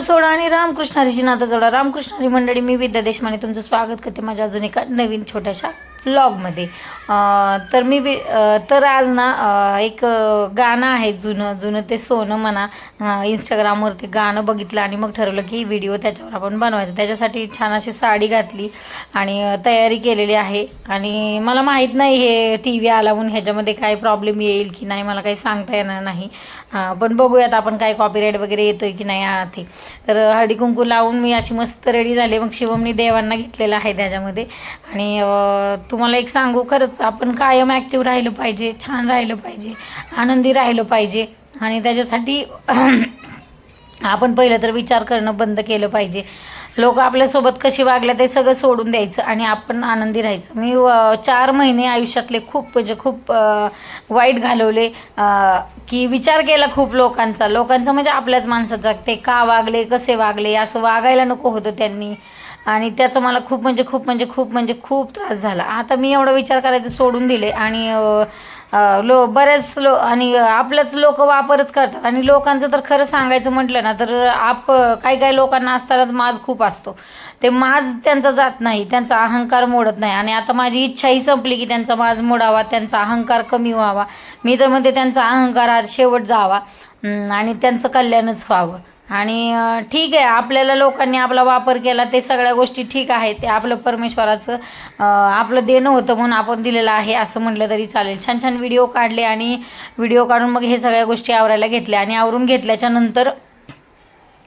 सोडा आणि रामकृष्ण हरीची नातं जोडा. रामकृष्ण हरी मंडळी मी विद्या देशमाने तुमचं स्वागत करते. माझ्या अजून एका नवीन छोट्याशा ब्लॉगमध्ये तर मी वि तर आज ना एक गाणं आहे जुनं जुनं ते सोनं म्हणा इंस्टाग्रामवरती गाणं बघितलं आणि मग ठरवलं की व्हिडिओ त्याच्यावर आपण बनवायचा. त्याच्यासाठी छान अशी साडी घातली आणि तयारी केलेली आहे. आणि मला माहीत नाही हे टी व्ही आला म्हणून ह्याच्यामध्ये काय प्रॉब्लेम येईल की नाही मला काही सांगता येणार नाही. पण बघूयात आपण काय कॉपीराईट वगैरे येतोय की नाही आ, ते तर हळदी कुंकू लावून मी अशी मस्त रेडी झाली. मग शिवमनी देवांना घेतलेलं आहे त्याच्यामध्ये. आणि तुम्हाला एक सांगू खरंच आपण कायम ॲक्टिव्ह राहिलं पाहिजे छान राहिलं पाहिजे आनंदी राहिलं पाहिजे. आणि त्याच्यासाठी आपण पहिलं तर विचार करणं बंद केलं पाहिजे. लोक आपल्यासोबत कशी वागल्या ते सगळं सोडून द्यायचं आणि आपण आनंदी राहायचं. मी चार महिने आयुष्यातले खूप म्हणजे खूप वाईट घालवले की विचार केला खूप लोकांचा. लोकांचा म्हणजे आपल्याच माणसाचा. ते का वागले कसे वागले असं वागायला नको होतं त्यांनी. आणि त्याचं मला खूप म्हणजे खूप म्हणजे खूप म्हणजे खूप त्रास झाला. आता मी एवढा विचार करायचं सोडून दिले आणि लो बरेच लो आणि आपलंच लोक वापरच करतात. आणि लोकांचं तर खरं सांगायचं म्हटलं ना तर आप काही काही लोकांना असतानाच माज खूप असतो. ते माज त्यांचा जात नाही त्यांचा अहंकार मोडत नाही. आणि आता माझी इच्छाही संपली की त्यांचा माज मोडावा त्यांचा अहंकार कमी व्हावा. मी तर म्हणते त्यांचा अहंकार आज शेवट जावा. आणि त्यांचं कल्याणच व्हावं. आणि ठीक आहे आपल्याला लोकांनी आपला वापर केला ते सगळ्या गोष्टी ठीक आहे ते आपलं परमेश्वराचं आपलं देणं होतं म्हणून आपण दिलेलं आहे असं म्हटलं तरी चालेल. छान छान व्हिडिओ काढले आणि व्हिडिओ काढून मग हे सगळ्या गोष्टी आवरायला घेतल्या आणि आवरून घेतल्याच्या नंतर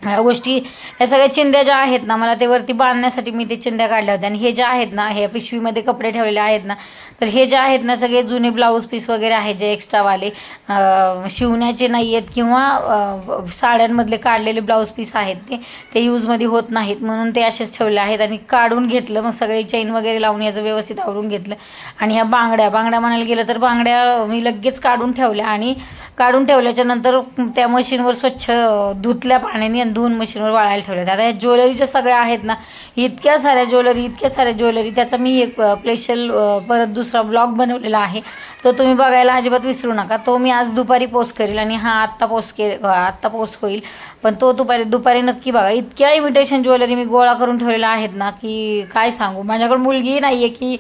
ह्या गोष्टी ह्या सगळ्या चिंध्या ज्या आहेत ना मला ते वरती बांधण्यासाठी मी ते चिंध्या काढल्या होत्या. आणि हे ज्या आहेत ना हे पिशवीमध्ये कपडे ठेवलेले आहेत ना तर हे जे आहेत ना सगळे जुने ब्लाऊज पीस वगैरे आहेत जे एक्स्ट्रावाले. शिवण्याचे नाही आहेत किंवा साड्यांमधले काढलेले ब्लाऊज पीस आहेत ते ते यूजमध्ये होत नाहीत. म्हणून ते असेच ठेवले आहेत आणि काढून घेतलं मग सगळे चैन वगैरे लावून याचं व्यवस्थित आवरून घेतलं. आणि ह्या बांगड्या बांगड्या म्हणायला गेलं तर बांगड्या मी लगेच काढून ठेवल्या आणि काढून ठेवल्याच्या नंतर त्या मशीनवर स्वच्छ धुतल्या पाण्याने आणि धुवून मशीनवर वाळायला ठेवल्या आता ह्या ज्वेलरीच्या सगळ्या आहेत ना इतक्या साऱ्या ज्वेलरी इतक्या साऱ्या ज्वेलरी त्याचा मी एक स्पेशल परत दुसरा ब्लॉग बनवलेला आहे. तो तुम्ही बघायला अजिबात विसरू नका. तो मी आज दुपारी पोस्ट करेल आणि हा आत्ता पोस्ट के आत्ता पोस्ट होईल. पण तो दुपारी दुपारी नक्की बघा. इतक्या इमिटेशन ज्वेलरी मी गोळा करून ठेवलेल्या आहेत ना की काय सांगू? माझ्याकडे मुलगी नाही आहे की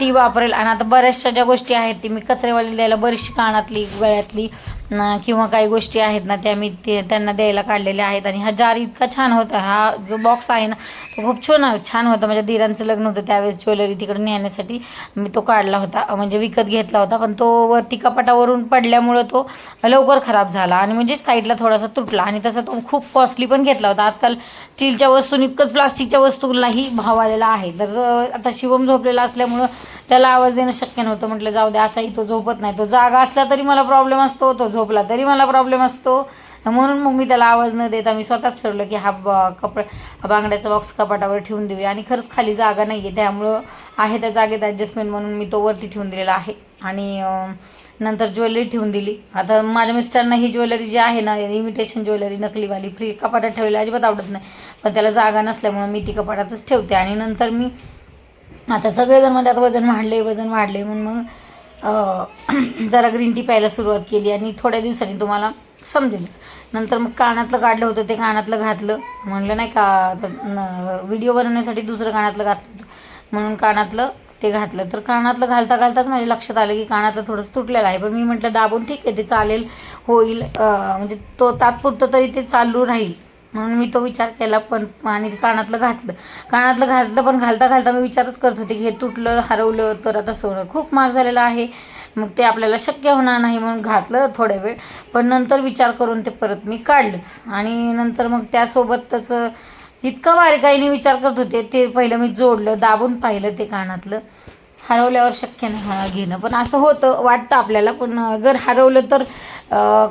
ती वापरेल. आणि आता बऱ्याचशा ज्या गोष्टी आहेत ती मी कचरेवाली द्यायला बरीचशी कानातली गळ्यातली किंवा काही गोष्टी आहेत ना त्या मी ते त्यांना द्यायला काढलेल्या आहेत. आणि हा जार इतका छान होता. हा जो बॉक्स आहे ना तो खूप छान छान होता. माझ्या दिरांचं लग्न होतं त्यावेळेस ज्वेलरी तिकडे नेण्यासाठी. मी तो काढला होता. म्हणजे विकत घेतला होता. पण तो वरती कपाटावरून पडल्यामुळं तो लवकर खराब झाला. आणि म्हणजे साईडला थोडासा तुटला. आणि तसा तो खूप कॉस्टली पण घेतला होता. आजकाल स्टीलच्या वस्तूंनी इतकंच प्लास्टिकच्या वस्तूलाही भाव आलेला आहे. तर आता शिवम झोपलेला असल्यामुळं त्याला आवाज देणं शक्य नव्हतं. म्हटलं जाऊ दे असाही तो झोपत नाही. तो जागा असला तरी मला प्रॉब्लेम असतो तो झोपला तरी मला प्रॉब्लेम असतो. म्हणून मग मी त्याला आवाज न देता मी स्वतःच ठरवलं की हा ब कपड बांगड्याचा बॉक्स कपाटावर ठेवून देऊया. आणि खरंच खाली जागा नाही आहे त्यामुळं आहे त्या जागेत ॲडजस्टमेंट म्हणून मी तो वरती ठेवून दिलेला आहे. आणि नंतर ज्वेलरी ठेवून दिली. आता माझ्या मिस्टरांना ही ज्वेलरी जी आहे ना इमिटेशन ज्वेलरी नकलीवाली फ्री कपाटात ठेवलेली अजिबात आवडत नाही. पण त्याला जागा नसल्यामुळं मी ती कपाटातच ठेवते. आणि नंतर मी आता सगळेजण म्हणतात वजन वाढले वजन वाढले म्हणून मग जरा ग्रीन टी प्यायला सुरुवात केली आणि थोड्या दिवसांनी तुम्हाला समजेलच. नंतर मग कानातलं काढलं होतं ते कानातलं घातलं. म्हणलं नाही का व्हिडिओ बनवण्यासाठी दुसरं कानातलं घातलं होतं. म्हणून कानातलं ते घातलं. तर कानातलं घालता घालताच माझ्या लक्षात आलं की कानातलं थोडंसं तुटलेलं आहे. पण मी म्हटलं दाबून ठीक आहे ते चालेल होईल. म्हणजे तो तात्पुरतं तरी ते चालू राहील. म्हणून मी तो विचार केला पण आणि कानातलं घातलं. कानातलं घातलं पण घालता घालता मी विचारच करत होते की हे तुटलं हरवलं तर आता सोनं खूप महाग झालेलं आहे. मग ते आपल्याला शक्य होणार नाही म्हणून घातलं थोड्या वेळ. पण नंतर विचार करून ते परत मी काढलंच. आणि नंतर मग त्यासोबतच इतकं बारीकाईने विचार करत होते ते पहिलं मी जोडलं दाबून पाहिलं ते कानातलं. हरवल्यावर शक्य नाही घेणं. पण असं होतं वाटतं आपल्याला. पण जर हरवलं तर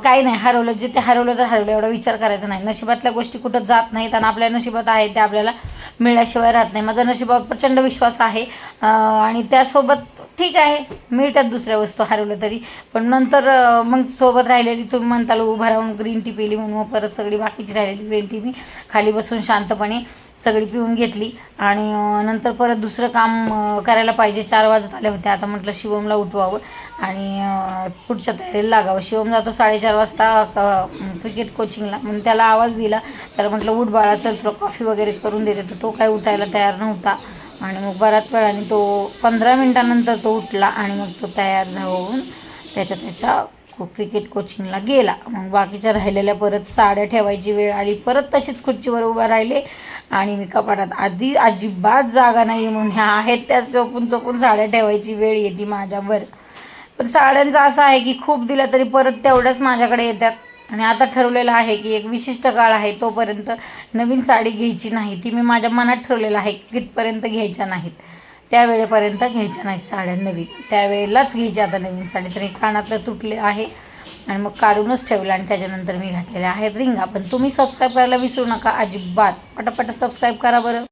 काही नाही. हरवलं जे ते हरवलं तर हरवलं. एवढा विचार करायचा नाही. नशिबातल्या गोष्टी कुठं जात नाहीत आणि आपल्या नशिबात आहे ते आपल्याला मिळाल्याशिवाय राहत नाही. माझा नशिबावर प्रचंड विश्वास आहे. आणि त्यासोबत ठीक आहे. मिळतात दुसऱ्या वस्तू हरवलं तरी. पण नंतर मग सोबत राहिलेली तुम्ही म्हणताल उभं राहून ग्रीन टी पिली म्हणून मग परत सगळी बाकीची राहिलेली ग्रीन टी मी खाली बसून शांतपणे सगळी पिऊन घेतली. आणि नंतर परत दुसरं काम करायला पाहिजे. चार वाजत आले होते. आता म्हटलं शिवमला उठवावं. आणि पुढच्या तयारीला लागावं. शिवम जातो साडेचार वाजता क्रिकेट कोचिंगला म्हणून त्याला आवाज दिला. त्याला म्हटलं उठ बाळा चल तुला कॉफी वगैरे करून देते. तर तो काय उठायला तयार नव्हता. आणि मग बऱ्याच वेळाने तो पंधरा मिनटानंतर तो उठला आणि मग तो तयार होऊन त्याच्या त्याच्या क्रिकेट कोचिंगला गेला. मग बाकीच्या राहिलेल्या परत साड्या ठेवायची वेळ आली. परत तशीच खुर्चीवर उभा राहिले आणि मी कपाटात आधी अजिबात जागा नाही म्हणून ह्या आहेत त्या चोपून चोपून साड्या ठेवायची वेळ येते माझ्यावर. पण साड्यांचं असं आहे की खूप दिल्या तरी परत तेवढ्याच माझ्याकडे येतात. आणि आता ठरवलेलं आहे की एक विशिष्ट काळ आहे तोपर्यंत नवीन साडी घ्यायची नाही. ती मी माझ्या मनात ठरवलेलं आहे कितपर्यंत घ्यायच्या नाहीत. त्यावेळेपर्यंत घ्यायच्या नाहीत साड्या नवीन. त्यावेळेलाच घ्यायची आता नवीन साडी. तर हे कानातलं तुटले आहे आणि मग काढूनच ठेवलं आणि त्याच्यानंतर मी घातलेल्या आहेत रिंगा. पण तुम्ही सबस्क्राईब करायला विसरू नका. अजिबात. पटापट सबस्क्राईब करा बरं.